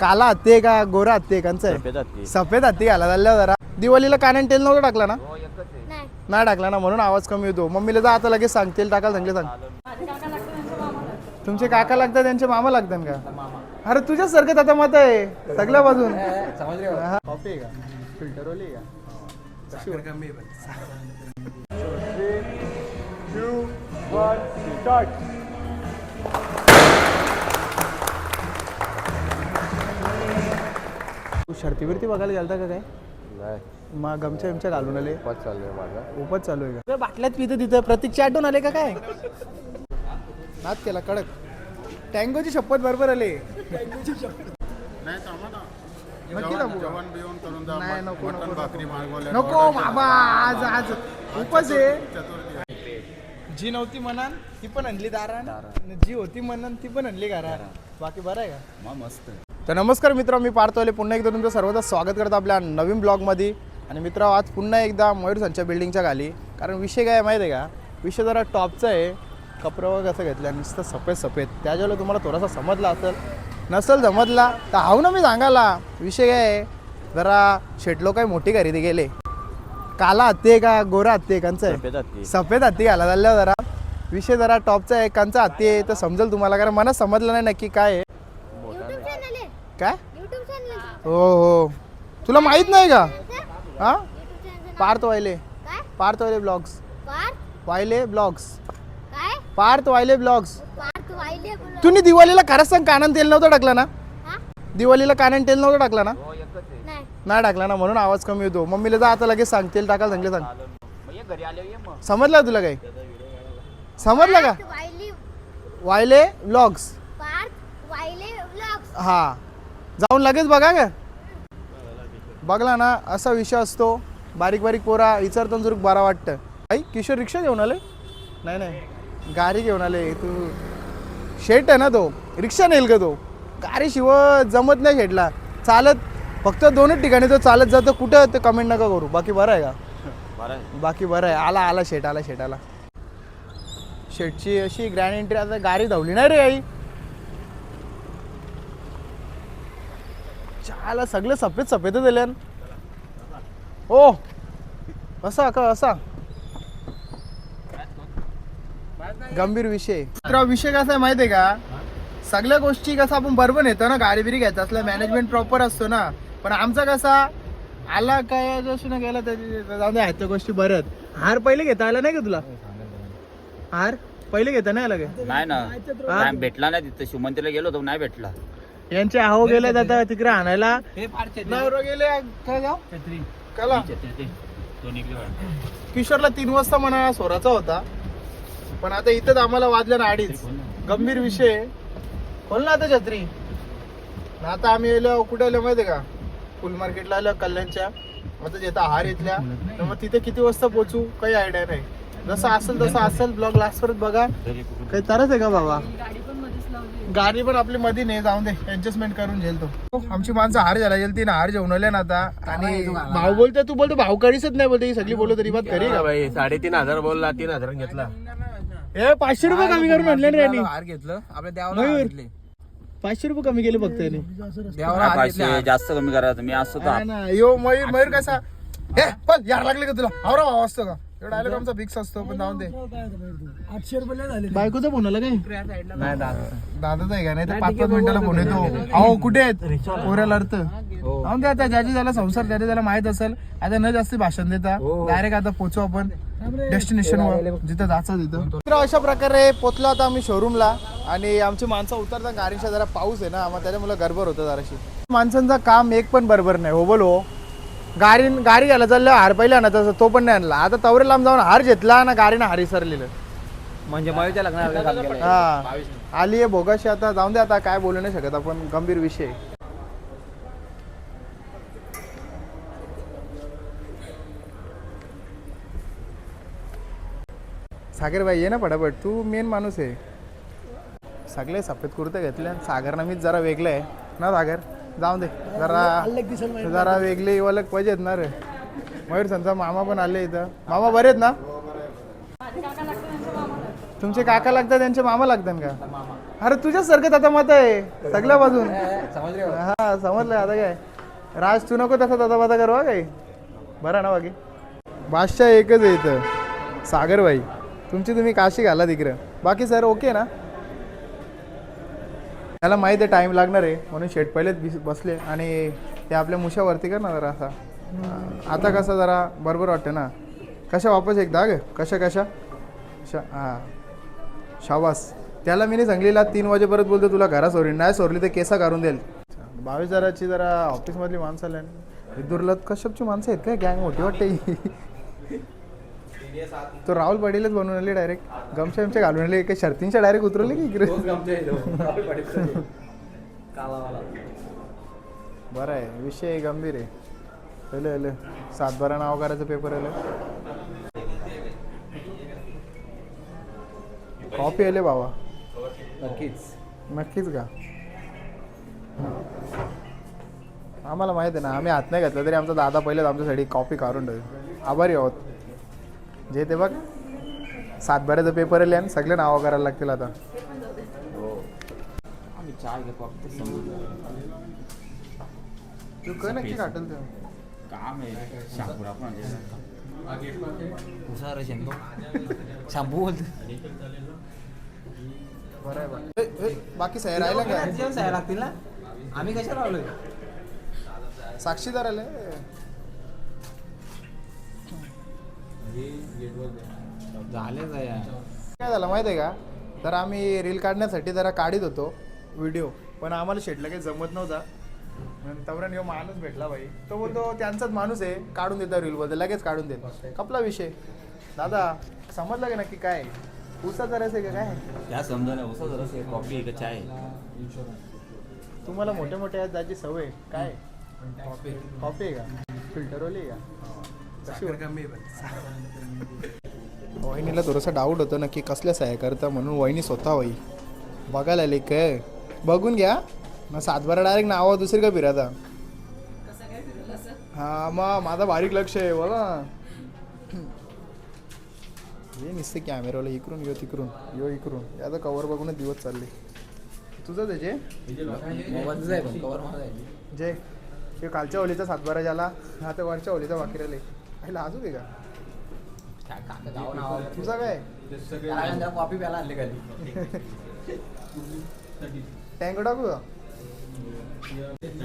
काला हत्ती आहे का गोरा हत्ती आहे. कंच आहे सफेद हत्ती घाला चालल्या जरा. दिवाळीला कान तेल नव्हतं टाकला ना? नाही. नाही टाकला ना म्हणून आवाज कमी होतो. मम्मीला जा आता लगेच सांग तेल टाकायला सांगले सांग. तुमचे काका लागतात त्यांचे मामा लागतात का? अरे तुझ्याच सारखं आता मत आहे. सगळ्या बाजून. हा. कॉफी आहे का? तू शर्ती बिरती बघायला गेलता का काय? नाही. मग गमच्या गमच्या घालून आले. पाच चाललंय माझा. उपच चालू आहे का? बाटल्यात पितं तिथं प्रतीकची आठवण आले का काय? नाच केला कडक. टँगोची शपथ बरोबर आले. नक्की ना बुवा. नाही नको नको नको. बाबा आज आज. उपच आहे. जी नव्हती म्हणान ती पण आणली आणि जी होती म्हणान ती पण आणली घरा बाकी बरं आहे का? मस्त. तर नमस्कार मित्र मी पार्थवाले पुन्हा एकदा तुमचं सर्वदा स्वागत करतो आपल्या नवीन ब्लॉगमध्ये. आणि मित्र आज पुन्हा एकदा मयूर संच्या बिल्डिंगच्या खाली कारण विषय काय आहे माहिती आहे का? विषय जरा टॉपचा आहे. कपडं वगैरे कसं घेतलं नुसतं सफेद सफेद. त्याच्यावर तुम्हाला थोडासा समजला असेल. नसेल समजला तर हाव ना मी सांगायला. विषय काय आहे? जरा शेटलो काही मोठी खरेदी गेले काला हत्ती आहे का? गोरा हत्ती आहे कंच आहे? सफेद हत्ती. घाला चालल्या जरा. विषय जरा टॉपचा आहे कंचा हत्ती आहे तर समजेल तुम्हाला. कारण मला समजलं नाही नक्की काय आहे. काय? युट्यूब चॅनल हो हो. तुला माहीत नाही का? हा? YouTube channel Parth Wayle. काय? पार्थ वायले ब्लॉग्स. पार्थ? वायले ब्लॉग्स. काय? पार्थ वायले ब्लॉग्स. तुम्ही दिवाळीला खरंच सांग कानान तेल नव्हतं टाकला ना? हा? दिवाळीला कानान तेल नव्हतं टाकला ना? नाही. नाही टाकला ना म्हणून आवाज कमी होतो. मम्मीला जा आता लगेच सांग तेल टाकायला सांगले सांग. समजलं तुला काही? समजलं का? वायले ब्लॉग्स. हा. जाऊन लगेच बघा का बघला ना असा विषय असतो. बारीक बारीक पोरा विचारतो जरूर बरा वाटतं. आई किशोर रिक्षा घेऊन आले? नाही नाही. गाडी घेऊन आले. तू शेट आहे ना तो. रिक्षा नेल का तो? गाडी शिव जमत नाही शेटला. चालत फक्त दोनच ठिकाणी तो चालत जातो. कुठं ते कमेंट नका करू. बाकी बरं आहे का? बाकी बरं आहे. आला आला शेट आला शेट आला. शेटची अशी ग्रँड एंट्री आता गाडी धावली नाही रे आई. चाला सगळे सफेद सफेद दिल्यान. ओ असा का असा गंभीर विषय. मित्र विषय कसा आहे माहिती आहे का? सगळ्या गोष्टी कसं आपण बरोबर नेतो ना गाडी बिरी घ्यायचं असलं मॅनेजमेंट प्रॉपर असतो ना. पण आमचा कसा आला काय जशी ना गेला त्याची दे ह्याच्या गोष्टी बऱ्यात हार पहिले घेता आला नाही का तुला? हार पहिले घेता नाही आला काय? नाही ना भेटला नाही तिथं. शिवमंतीला गेलो होतो नाही भेटला. यांचे आहो गेले आता तिकडे आणायला. नवरो गेले काय गाव? कला. किशोरला तीन वाजता म्हणा सोराचा होता. पण आता इथंच आम्हाला वाजलं ना अडीच. गंभीर विषय. खोल ना आता छत्री. ना आता आम्ही येलो कुठे आलो माहितीये का? फुल मार्केटला आलो कल्याणच्या. आता जेथा हार येतल्या तर मग तिथे किती वाजता पोहोचू? काही आयडिया नाही. जसं असेल तसं असेल ब्लॉग लास्ट परत बघा. काही तरच आहे का बाबा? गाडी पण आपली मध्ये नाही जाऊन दे. ऍडजस्टमेंट करून झेल तो. आमची माणसं हार झाला गेल ती ना हार जेवण ना आता. आणि भाऊ बोलतोय तू बोलतो भाऊ कधीच नाही बोलते ही सगळी बोलतो तरी बात खरी का? भाई साडेतीन हजार बोलला तीन हजार घेतला. ए पाचशे रुपये कमी करून आणले रे यांनी. हार घेतलं. आपल्या देवाला पाचशे रुपये कमी केले फक्त यांनी. पाचशे जास्त कमी करा तुम्ही असतो ना, यो मयूर मयूर कसा? हे पण यार लागले का तुला? आवरा भाव असतो का? डायलॉग आमचा फिक्स असतो पण जाऊन दे. बायकोचा फोन आला काय? नाही दादा दादाच आहे का नाही? तर पाच पाच मिनिटाला फोन येतो. अहो कुठे आहेत? पोऱ्याला अर्थ जाऊन दे आता ज्याची त्याला संसार ज्याची त्याला माहीत असेल आता न जास्त भाषण देता. डायरेक्ट आता पोचू आपण. डेस्टिनेशन वर. जिथं जायचं तिथं. तर अशा प्रकारे पोचलो आता आम्ही शोरूमला आणि आमची माणसं उतरता गाडीच्या जरा पाऊस आहे ना मग त्याच्यामुळे गडबड होतं जराशी. माणसांचं काम एक पण बरोबर नाही. हो बोलो. गाडी गाडी घ्यायला चाललं हार पहिला ना तसं तो पण नाही आणला. आता तवरे लांब जाऊन हार घेतला ना गाडीनं हार विसरलेलं. म्हणजे लग्नाला हा. आली आहे भोगाशी आता जाऊन दे आता काय बोलू नाही शकत आपण गंभीर विषय. सागर भाई ये ना पटापट. तू मेन माणूस आहे. सगळे सफेद कुर्ते घेतले आणि सागरनं मीच जरा वेगळं आहे. ना सागर? जाऊन दे. जरा जरा वेगळे अलग पाहिजे ना रे. मयूर संचा मामा पण आले इथं. मामा बरे आहेत ना? तुमचे काका लागतात त्यांचे मामा लागतात का? अरे तुझ्यासारखं आता मत आहे. सगळ्या बाजून. हा समजलं आता काय. राज तू नको तसा दादा बाता करवा काय बरं ना बाकी. बादशाह एकच आहे इथं. सागरबाई. तुमची तुम्ही काशी घाला तिकडं. बाकी सर ओके ना? त्याला माहीत आहे टाईम लागणार आहे. म्हणून शेट पहिलेच बिस- बसले आणि ते आपल्या मुशावरती कर ना जरा असा. आता कसं जरा बरोबर वाटतं ना. कशा वापस एकदा ग कशा कशा? शा हां. शाबास. त्याला मी नाही सांगलेला तीन वाजेपर्यंत बोलतो तुला घरा सोडली. नाही सोडली तर केसा काढून देईल. बावीस हजाराची जरा ऑफिसमधली माणसं आल्या दुर्लभ कश्यपची माणसं आहेत काय? गँग मोठी वाटते. तो राहुल पाटीलच बनवून आले डायरेक्ट गमच्या गमच्या घालून आले काही शर्तींच्या डायरेक्ट उतरवले की इकडे? बरं आहे विषय गंभीर आहे. हॅलो हॅलो सातबारा नाव करायचं पेपर आलं. कॉपी आले बाबा नक्कीच. नक्कीच का? आम्हाला माहीत आहे ना आम्ही हात नाही घातला तरी आमचा दादा पहिलेच आमच्यासाठी कॉपी काढून ठेवली आभारी आहोत. जे ते बघ. सातबाऱ्याचा पेपर आले आणि सगळे नावं करायला लागतील आता. आम्ही चहा घेतो तू काय नक्की काटेल ते. काम आहे. शापूर आपण हुशार शॅम्पू शॅम्पू बोलतो. बरं आहे बरं. ए, ए, बाकी सह्या राहिल्या का? सह्या लागतील ना? आम्ही कशाला लावलोय? साक्षीदार आले. झाले सह्या काय झालं माहिती आहे का? तर आम्ही रील काढण्यासाठी जरा काढीत होतो व्हिडिओ पण आम्हाला शेटला काही जमत नव्हता. तवरण ह्यो माणूस भेटला भाई. तो बोलतो त्यांचाच माणूस आहे काढून देतो रील बद्दल लगेच काढून देतो. कपला विषय. दादा समजलं का नक्की काय? उसाचा रस आहे का काय? या समजा ना उसा जरा कॉफी आहे का चाय? तुम्हाला मोठ्या मोठ्या जायची सवय आहे. काय? कॉफी आहे. का? फिल्टरवाली आहे का? वहिनीला थोडासा डाऊट होतं नक्की कसल्या सहाय्य करता म्हणून वहिनी स्वतः वही बघायला आली काय? बघून घ्या. मग सातबारा डायरेक्ट नावा दुसरी का फिरायचा हा मग माझा बारीक लक्ष आहे बोला. हे नुसते कॅमेराला इकडून यो तिकडून यो इकडून. याचा कवर बघूनच दिवस चालले. तुझं त्याचे जे? ते कालच्या ओलीचा सातबारा झाला आता वरच्या ओलीचा बाकी राहिले. पहिला अजून आहे का? गाव नाव तुझा काय? कॉपी प्याला आणले खाली टँक टाकू का?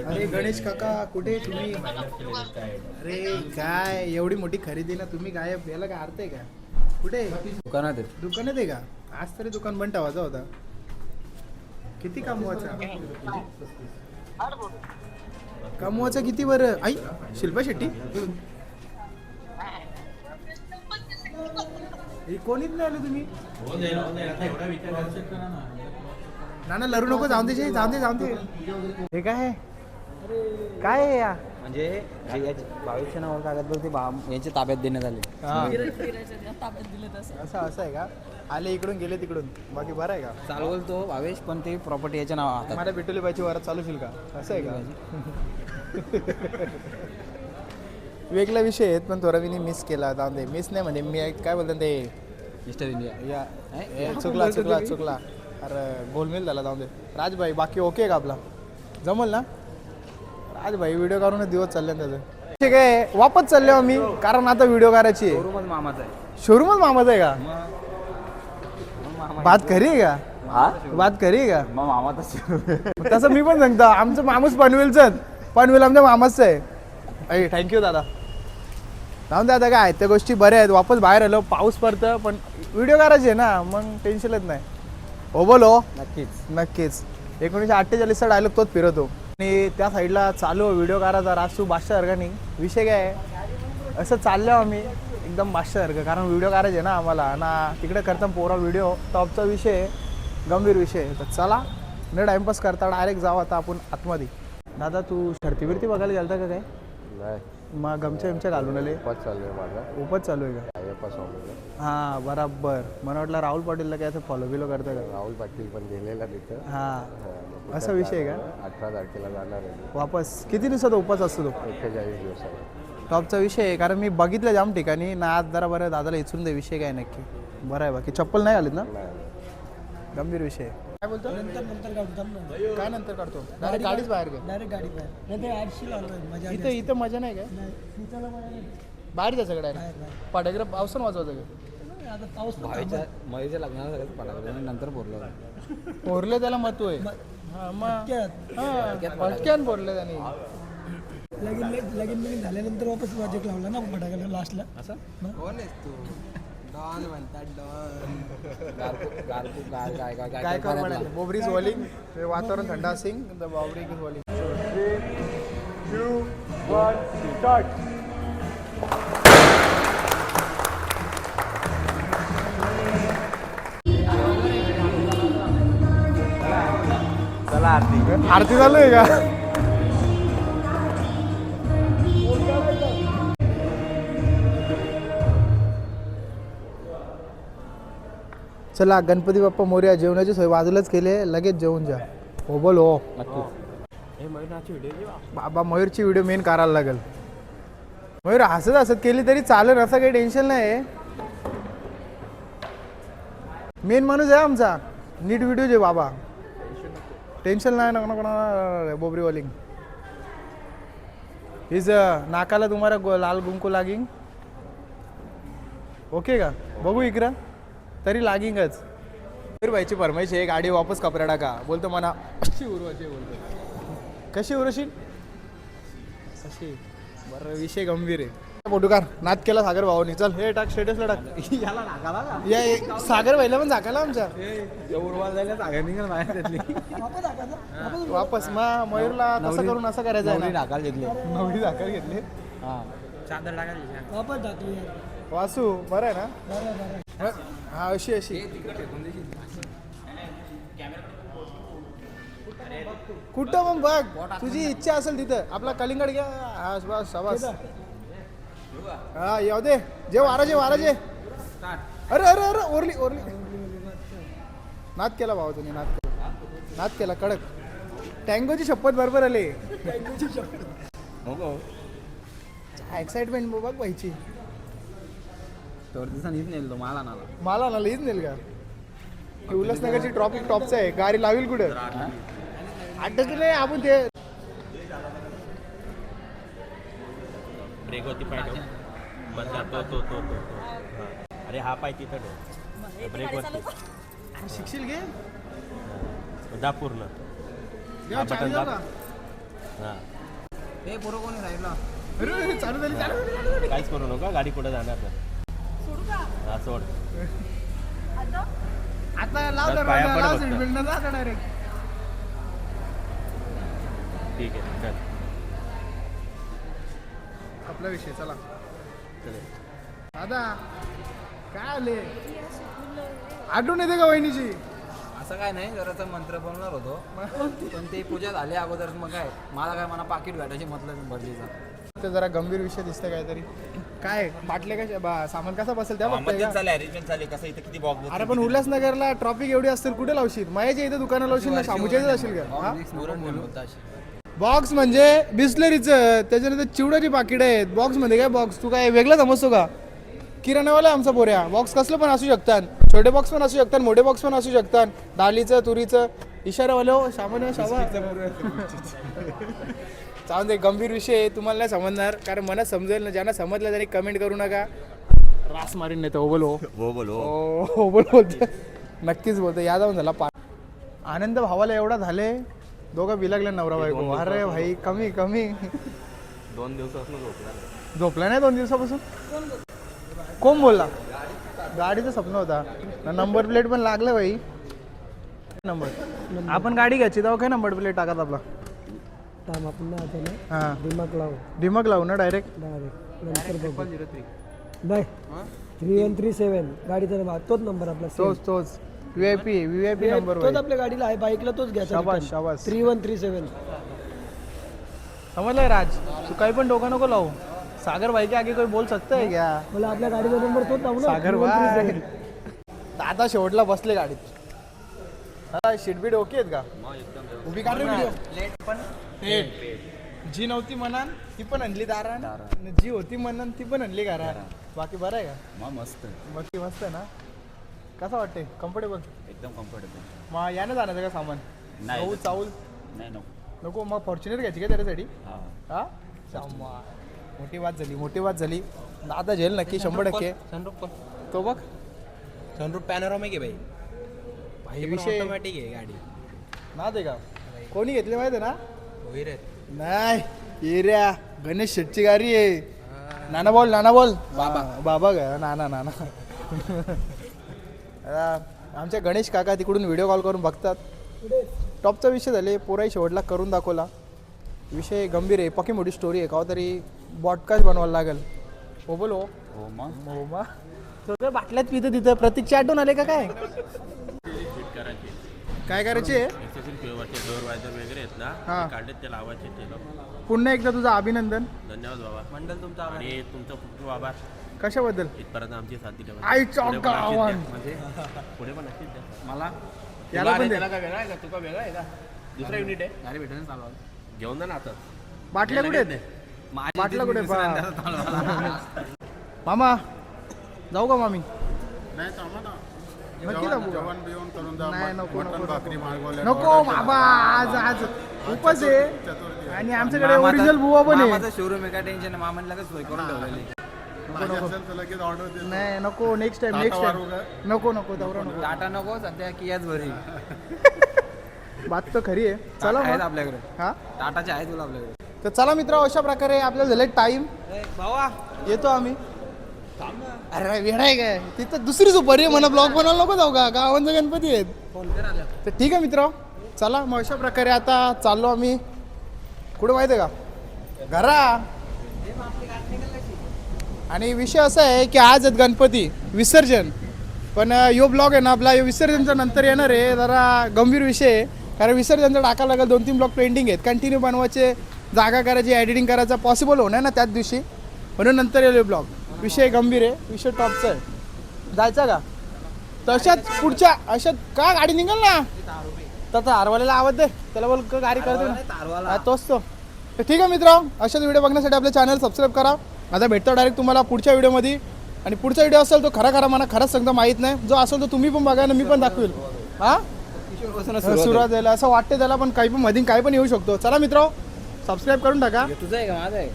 अरे गणेश काका कुठे तुम्ही? अरे काय एवढी मोठी खरेदी ना तुम्ही काय याला काय अर्थ आहे का? कुठे दुकानात आहे. दुकानात आहे का? आज तरी दुकान बंद ठेवायचा होता. किती कमवायचा? कमवायचा किती बरं? आई शिल्पा शेट्टी? हे कोणीच नाही आले तुम्ही? ना ना लरू नको जाऊन दे जे, जाऊन दे जाऊन दे. हे काय आहे? काय आहे या? म्हणजे जे याचे बावीसशे नावावर कागदपत्र ते बा- यांच्या ताब्यात देण्यात आले. असं असं आहे का? आले इकडून गेले तिकडून. बाकी बरं आहे का? चालवल तो भावेश पण ते प्रॉपर्टी याच्या नावा हातात. मला बिटोली बायची वरात चालूशील का? असं आहे का? वेगळा विषय आहेत पण थोडा मी मिस केला. जाऊन दे. मिस नाही म्हणजे मी काय बोलतात ते? मिस्टर इंडिया या ए, चुकला चुकला चुकला. अरे गोलमेल झाला जाऊन दे. राजभाई बाकी ओके का आपला? जमल ना? राजभाई व्हिडिओ काढूनच दिवस चालले ना त्याचं. ठीक आहे वापस चालले आम्ही कारण आता व्हिडिओ करायची आहे. शोरूमच मामाचा आहे. शोरूमच मामाचा आहे का? बात खरी आहे का? हा? बात खरी आहे का? मग मामा तसं तसं मी पण सांगतो आमचं माणूस पनवेलच पनवेल आमच्या मामाचं आहे. थँक्यू दादा. जाऊन दे आता काय त्या गोष्टी बऱ्या आहेत. वापस बाहेर आलो. पाऊस पडतं पण व्हिडिओ करायचे आहे ना मग टेन्शनच नाही. हो बोलो. नक्कीच. नक्कीच. एकोणीसशे अठ्ठेचाळीसचा डायलॉग तोच फिरवतो. आणि त्या साईडला चालू व्हिडिओ करायचा राजू बादशासारखा नाही विषय काय आहे? असं चाललो आम्ही एकदम बादशासारखं कारण व्हिडिओ करायचे ना आम्हाला. ना तिकडे करता पोरा व्हिडिओ टॉपचा विषय आहे, गंभीर विषय आहे. तर चला न टाइमपास करता डायरेक्ट जाऊ आता आपण आतमध्ये. दादा तू शर्ती बिरती बघायला गेलता का काय? नाही. मग गमच्या गमच्या घालून आले. पाच चालू आहे माझा. उपच चालू आहे का? अय्यप्पा स्वामीला हां बराबर. मला वाटलं राहुल पाटीलला काय असं फॉलो बिलो करता का? राहुल पाटील पण गेलेला तिथं. हां. असा विषय आहे का? अठरा तारखेला जाणार आहे. वापस. किती दिवसाचा उपास असतो तो? एक्केचाळीस दिवसाला टॉपचा विषय आहे कारण मी बघितलं जाम ठिकाणी. ना आज जरा बरं दादाला इचून दे विषय काय नक्की. बरं आहे बाकी. चप्पल नाही आलीत ना? नाही गंभीर विषय आहे. काय बोलतो? नंतर नंतर काढू थांब ना. काय नंतर काढतो? डायरेक्ट गाडीच बाहेर घे डायरेक्ट गाडी बाहेर. नाही ते आठशे लावलोय मजा इथं इथं मजा नाही काय नाही फिचायला मजा नाही. बाहेर जायचं का बाहेर डायरेक्ट बाहेर. पाठ्याकडे पावसानं वाजवायचं का नाही, आता पाऊस पण भाईच्या लग्नाला सगळं नंतर बोललो पोरले त्याला महत्त्व आहे. हा मग. हा पटक्यान बोलले त्यांनी. लगीन लगीन लगीन झाल्यानंतर वापस प्रोजेक्ट लावला ना फटाक्याला लास्टला असं? कोण डॉन म्हणतात डॉन. काय कर म्हणाले? बोबरीज वॉलिंग वातावरण थंड असेल द बोबरीज वॉलिंग चला आरती. आरती आहे का? चला गणपती बाप्पा मोर्या जेवणाची सोय बाजूलाच केली लगेच जेवून जा. हो बोल हो. बाबा मयूरची व्हिडिओ मेन करायला लागेल. मयूर हसत हसत केली तरी चालेल असं काही टेन्शन नाही मेन माणूस आहे आमचा. नीट व्हिडिओ जे बाबा. टेन्शन नाही ना कोणा बोबरी वॉलिंग इज नाकाला तुम्हाला लाल गुंकू लागिंग ओके का? बघू इकडं. तरी लागिंगच. भाईची फरमाईश आहे गाडी वापस कपड्या टाका. बोलतो म्हणा कशी उरवायची बोलतो. कशी उरशील कशी बरं विषय गंभीर आहे. फोटोकार नाद केला सागर भाऊनी. चल हे टाक स्टेटसला टाक. याला या सागर भाईला पण झाकाला आमच्या. उरवाल जायला सांगा निघाल त्यातली. वापस मग मयूरला तसं करून असं करायचं आहे नाकाल घेतली. नवरी झाकल घेतली. हा. वापस टाकली यार. वासू बरं आहे ना? हा अशी अशी. कुठं मग बघ तुझी इच्छा असेल तिथं. आपला कलिंगड घ्या. हा बस शाबास. हा येऊ दे. जे वाराजे वाराजे अरे अरे अरे ओरली ओरली. नाद केला भाऊ तुम्ही नाद केला. नाद केला कडक. टँगोची शपथ बरोबर आले. नको एक्साइटमेंट बघ व्हायची तर दिवसा नीट नेल मला नाला मला ना लईच नेल का? हे उल्हासनगरची ट्रॉफिक टॉपचं आहे गाडी लावील कुठं? अड्डा नाही आपण ते ब्रेक होती पाय बदला तो तो तो तो तो. हा. अरे हा पाय तिथं ठेव. ब्रेक वरती. शिकशील घे दा पूर्ण. चालू बटन दाब. हा. हे पोरं कोणी राहिला अरे, अरे, चालू झाली चालू झाली, चालू झाली. काहीच करू नका गाडी कुठं जाणार नाही. हा सोड आता लाव तर दरवाजा, पाया पड लाव फक्त. सीट बेल्ट, जा आता डायरेक्ट ठीक आहे चल. आपला विषय चला. चल. दादा काय आले? आठवण येते का वहिनीची? असं काय नाही जराचा मंत्र बोलणार होतो. पण ते पूजा झाली अगोदर मग काय मला काय मला पाकिट भेटायची मतलब भरलीचा ते जरा गंभीर विषय दिसतंय काहीतरी. काय बाटले कशा बा- सामान कसा बसेल त्या बघताय मध्येच का? चालू अरेंजमेंट चालू आहे. कसं इथं किती बॉक्स अरे पण उल्हासनगरला ट्रॉफिक एवढी असतील कुठे लावशील? मायाच्या इथे दुकानं लावशील ना शामूच्या इथे लावशील का? हा? बॉक्स म्हणजे बिस्लरीचं त्याच्यानंतर चिवड्याची पाकिट आहेत. बॉक्समध्ये काय बॉक्स तू काय वेगळा समजतो का? किराणावाला आहे आमचा पोऱ्या. बॉक्स कसलं पण असू शकतात. छोटे बॉक्स पण असू शकतात मोठे बॉक्स पण असू शकतात. डालीचं तुरीचं. इशारावाले हो सामान्य चालून दे गंभीर विषय आहे, तुम्हाला नाही समजणार कारण मला समजेल ना ज्यांना समजलं त्यांनी कमेंट करू नका. रास मारीन नाही तर बोल हो. हो बोलो हो. हो बोल बोलतो नक्कीच बोलतो या जाऊन झाला पा आनंद भावाला एवढा झाले दोघं बिलगले नवरा बायको. अरे भाई कमी कमी. दोन दिवसापासून झोपला नाही. झोपला नाही दोन दिवसापासून? कोण बोलला? गाडीचं स्वप्न होता. नंबर प्लेट पण लागलं भाई नंबर आपण गाडी घ्यायची तेव्हा काय नंबर प्लेट टाकत आपला. थांब आपण ना आता ना हा. दिमाग लाव. दिमाग लावू ना डायरेक्ट डायरेक्ट नंतर बघू. Bye. Three one three seven गाडीचा नंबर तोच नंबर आपला तोच तोच. V I P V I P number तोच आपल्या गाडीला आहे बाईकला तोच घ्यायचा शाबास शाबास. थ्री वन थ्री सेवन समझ राज? तू काही पण डोका नको लावू. सागर भाई के आगे कोई बोल सकता है क्या? मला आपल्या गाडीचा नंबर तोच लावू ना. सागर 3137. भाई. आता शेवटला बसले गाडीत. हा शीटबीट ओके आहेत का? उभी काढ व्हिडिओ लेट जी नव्हती म्हणान ती पण आणली आणि जी होती म्हणान ती पण आणली घरा बाकी बरं आहे का? मग मस्त. बाकी मस्त आहे ना? कसं वाटते कम्फर्टेबल एकदम कम्फर्टेबल मग यानं जाण्याचं का सामान? नाही. चावल? नाही नको. नको मग फॉर्च्युनर घ्यायची का त्याच्यासाठी? हा. हा. मोठी बात झाली मोठी बात झाली. दादा झेल नक्की शंभर टक्के. सनरूप पण तो बघ. सनरूप पॅनोरामिक आहे भाई विषय ऑटोमॅटिक आहे गाडी. ना ते का? कोणी घेतली माहिती आहे ना? नाही गणेश शेटची गाडी आहे. नाना बोल नाना बोल. बाबा बाबा ग नाना नाना. आता आमचे गणेश काका तिकडून व्हिडिओ कॉल करून बघतात. टॉपचा विषय झाले पोराई शेवटला करून दाखवला. विषय गंभीर आहे पकी मोठी स्टोरी आहे का तरी बॉडकास्ट बनवायला लागेल. हो बोल हो. हो मग? हो सगळं बाटल्यात पितं तिथं प्रतीकची आठवण आले का काय? काय करायचे एक्सेसिल फ्लेवरचे डोर वायझर वगैरे आहेत हा. काढलेत ते लावायचे ते. पुन्हा एकदा तुझं अभिनंदन. धन्यवाद बाबा. मंडल तुमचा आभार. आणि तुमचं खूप खूप आभार. कशाबद्दल? इथपर्यंत आमची साथ पण अशीच द्या. गावान. म्हणजे पुढे पण अशीच द्या. मला? याला पण दे. त्याला काय वेगळा आहे का? तुका वेगळा आहे का? दुसरा युनिट आहे. गाडी भेटेल चालवा घेऊन जा ना आता. बाटल्या कुठे आहेत? माझी बाटला कुठे. मामा जाऊ का मामी? नाही थांबा ना नक्की जेवण बिवण करून नाही, नको, मटण नको, भाकरी मागवल्या नको बाबा आज आज उपच आहे. चतुर्थी आहे. आणि आमच्याकडे मामाचा- ओरिजिनल बुवा पण आहे. मामाचा शोरूम आहे काय टेन्शन मामाने लगेच सोय करून ठेवलेली पाहिजे असेल तर लगेच ऑर्डर देतो. नाही नको नेक्स्ट टाइम नेक्स्ट टाइम? नको नको दौरा नको टाटा नको सध्या कियाच भरी. बात तर खरी आहे. चला आहेत मग. आपल्याकडे. हा? टाटाचे आहेत तुला आपल्याकडे. तर चला मित्र अशा प्रकारे आपल्याला झाले टाइम भावा. येतो आम्ही. अरे वेळ आहे काय? तिथं दुसरी सुपारी आहे म्हणा ब्लॉग बनवायला नको जाऊ का? गावांचा गणपती आहेत. तर ठीक आहे मित्र चला मग अशा प्रकारे आता चाललो आम्ही. कुठं माहिती आहे का? घरा. आणि विषय असा आहे की आज आहेत गणपती विसर्जन. पण यो ब्लॉग आहे ना आपला यो विसर्जनचा नंतर येणार आहे. जरा गंभीर विषय आहे. कारण विसर्जनचा टाकायला लागेल दोन तीन ब्लॉग पेंडिंग आहेत. कंटिन्यू बनवायचे जागा करायची एडिटिंग करायचं पॉसिबल होणार ना त्याच दिवशी. म्हणून नंतर येईल ब्लॉग विषय गंभीर आहे विषय टॉपचा आहे. जायचा का? तशाच पुढच्या अशात का गाडी निघाल ना? तसा हारवालेला आवाज दे. त्याला बोल का गाडी करतो ना? तोच तो. तर ठीक आहे मित्र अशाच व्हिडिओ बघण्यासाठी आपलं चॅनल सबस्क्राईब करा. आता भेटतो डायरेक्ट तुम्हाला पुढच्या व्हिडिओमध्ये आणि पुढचा व्हिडिओ असेल तो खरा खरा मला खरंच सांगता माहीत नाही. जो असेल तो तुम्ही पण बघा आणि मी पण दाखवेल. हा? सुरुवात झाला. असं वाटतं त्याला पण काही पण मधीन काही पण येऊ शकतो. चला मित्र सबस्क्राईब करून टाका. तुझं आहे का? माझं आहे.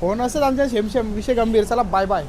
हो, फोन असेल आमच्या शेमशेम विषय गंभीर. चला बाय बाय